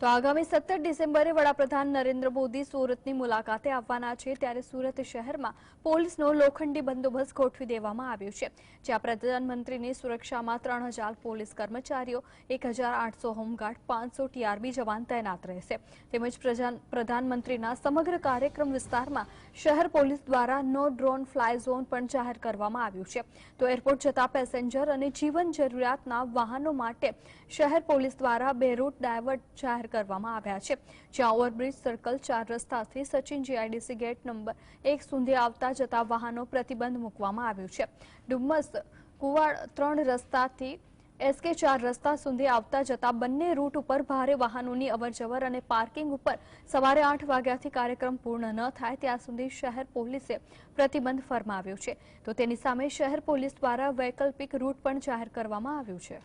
તો આગામી સત્તર ડિસેમ્બરે વડાપ્રધાન નરેન્દ્ર મોદી સુરતની મુલાકાતે આવવાના છે ત્યારે સુરત શહેરમાં પોલીસનો લોખંડી બંદોબસ્ત ગોઠવી દેવામાં આવ્યો છે, જ્યાં પ્રધાનમંત્રીની સુરક્ષામાં ત્રણ હજાર પોલીસ કર્મચારીઓ, એક હજાર આઠસો હોમગાર્ડ, પાંચસો ટીઆરબી જવાન તૈનાત રહેશે. તેમજ પ્રધાનમંત્રીના સમગ્ર કાર્યક્રમ વિસ્તારમાં શહેર પોલીસ દ્વારા નો ડ્રોન ફ્લાય ઝોન પણ જાહેર કરવામાં આવ્યું છે. તો એરપોર્ટ જતા પેસેન્જર અને જીવન જરૂરિયાતના વાહનો માટે શહેર પોલીસ દ્વારા બે રૂટ ડાયવર્ટ જાહેર કરવામાં આવ્યા છે. જ્યાં ઓવરબ્રિજ સર્કલ ચાર રસ્તાથી સચિન જીઆઈડીસી ગેટ નંબર એક સુધી આવતા જતા વાહનો પ્રતિબંધ મૂકવામાં આવ્યું છે. ડુમ્મસ કુવાડ ત્રણ રસ્તાથી એસકે ચાર રસ્તા સુધી આવતા જતા બંને રૂટ ઉપર ભારે વાહનોની અવરજવર અને પાર્કિંગ ઉપર સવારે આઠ વાગ્યાથી કાર્યક્રમ પૂર્ણ ન થાય ત્યાં સુધી શહેર પોલીસે પ્રતિબંધ ફરમાવ્યો છે. તો તેની સામે શહેર પોલીસ દ્વારા વૈકલ્પિક રૂટ પણ જાહેર કરવામાં આવ્યું છે.